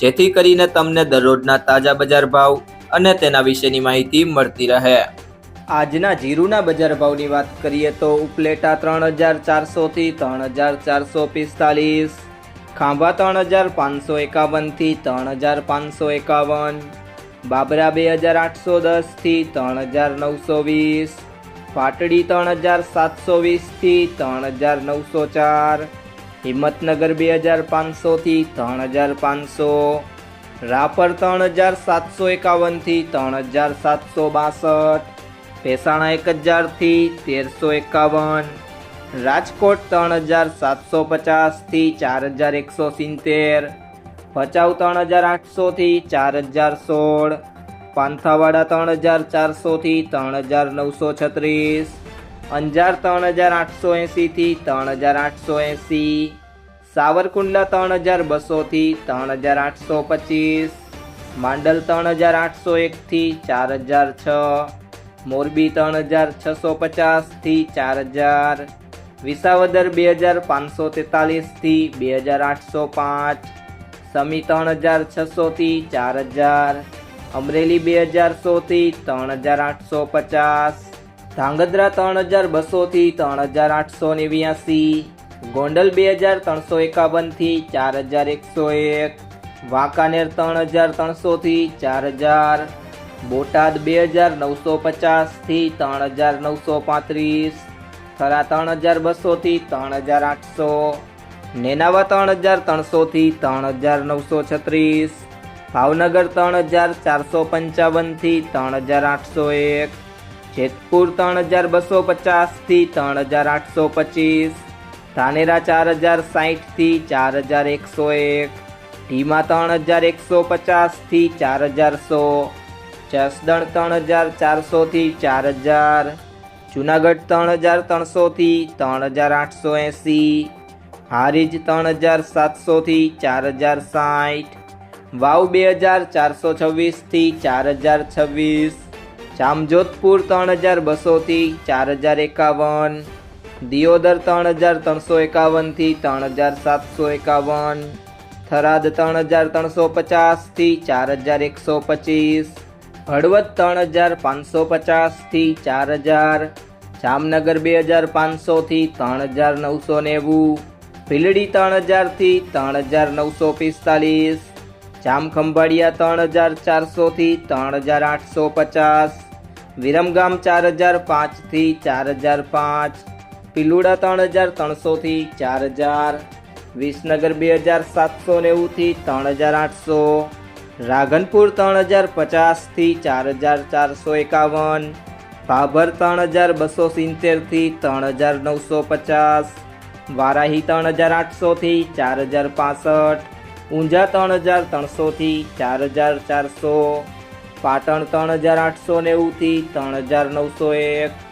જેથી કરીને તમને દરરોજના તાજા બજાર ભાવ અને તેના વિશેની માહિતી મળતી રહે. આજના જીરુના બજાર ભાવની વાત કરીએ તો ઉપલેટા ત્રણ હજાર ચારસોથી ત્રણ હજાર ચારસો પિસ્તાલીસ, ખાંભા ત્રણ હજાર પાંચસો એકાવનથી ત્રણ હજાર પાંચસો એકાવન, બાબરા બે હજાર આઠસો દસથી ત્રણ હજાર નવસો વીસ, પાટડી ત્રણ હજાર સાતસો વીસથી ત્રણ હજાર નવસો ચાર હિંમતનગર બે હજાર પાંચસોથી ત્રણ હજાર પાંચસો. રાપર ત્રણ હજાર સાતસો એકાવનથી ત્રણ હજાર સાતસો બાસઠ. ભેસાણા એક હજારથી તેરસો એકાવન. રાજકોટ ત્રણ હજાર સાતસો પચાસથી ચાર હજાર એકસો સિત્તેર. ભચાઉ ત્રણ હજાર આઠસોથી ચાર હજાર સોળ. પાંથાવાડા ત્રણ હજાર ચારસોથી ત્રણ હજાર નવસો છત્રીસ. અંજાર ત્રણ હજાર આઠસો એંસીથી ત્રણ હજાર આઠસો એંસી. સાવરકુંડલા ત્રણ હજાર બસોથી ત્રણ હજાર આઠસો પચીસ. માંડલ ત્રણ હજાર આઠસો એકથી ચાર હજાર છ. મોરબી ત્રણ હજાર છસો પચાસથી ચાર હજાર. વિસાવદર બે હજાર પાંચસો તેતાલીસથી બે હજાર આઠસો પાંચ. સમી ત્રણ હજાર છસોથી ચાર હજાર. અમરેલી બે હજાર સોથી ત્રણ હજાર આઠસો પચાસ. ધાંગધ્રા ત્રણ હજાર બસોથી ત્રણ હજાર આઠસો નેવ્યાસી ગોંડલ બે હજાર ત્રણસો એકાવનથી ચાર હજાર એકસો એક વાંકાનેર ત્રણ હજાર ત્રણસોથી ચાર હજાર બોટાદ બે હજાર નવસો પચાસથી ત્રણ હજાર નવસો પાંત્રીસ થરા ત્રણ હજાર બસોથી ત્રણ હજાર આઠસો નેનાવા ત્રણ હજાર ત્રણસોથી ત્રણ હજાર નવસો છત્રીસ ભાવનગર ત્રણ હજાર ચારસો પંચાવનથી ત્રણ હજાર આઠસો એક જેતપુર ત્રણ હજાર બસો પચાસથી ત્રણ હજાર આઠસો પચીસ. ધાનેરા ચાર હજાર સાહીઠથી ચાર હજાર એકસો એક. ઢીમા ત્રણ હજાર એકસો પચાસથી ચાર હજાર સો. જસદણ ત્રણ હજાર ચારસોથી ચાર હજાર. જુનાગઢ ત્રણ હજાર ત્રણસોથી ત્રણ હજાર આઠસો એંસી. હારીજ ત્રણ હજાર સાતસોથી ચાર હજાર સાઠ વાવ બે હજાર ચારસો છવ્વીસથી ચાર હજાર છવ્વીસ. જામજોધપુર ત્રણ હજાર બસોથી ચાર હજાર એકાવન, દિયોદર ત્રણ હજાર ત્રણસો એકાવનથી ત્રણ હજાર સાતસો એકાવન, થરાદ ત્રણ હજાર ત્રણસો પચાસથી ચાર હજાર એકસો પચીસ, હળવદ ત્રણ હજાર પાંચસો પચાસથી ચાર હજાર, જામનગર બે હજાર પાંચસોથી ત્રણ હજાર નવસો નેવું, ભીલડી ત્રણ હજારથી ત્રણ હજાર નવસો પિસ્તાલીસ, જામખંભાળિયા ત્રણ હજાર ચારસોથી ત્રણ હજાર આઠસો પચાસ વિરમગામ ચાર હજાર પાંચથી ચાર હજાર પાંચ, પિલુડા ત્રણ હજાર ત્રણસોથી ચાર હજાર, વિસનગર બે હજાર સાતસો નેવુંથી ત્રણ હજાર આઠસો રાધનપુર ત્રણ હજાર પચાસથી ચાર હજાર ચારસો એકાવન, ભાભર ત્રણ હજાર બસો સિત્તેરથી ત્રણ હજાર નવસો પચાસ, વારાહી ત્રણ હજાર આઠસોથી ચાર હજાર પાસઠ, ઊંઝા ત્રણ હજાર ત્રણસોથી ચાર હજાર ચારસો પાટણ ત્રણ હજાર આઠસો નેવુંથી ત્રણ હજાર નવસો એક.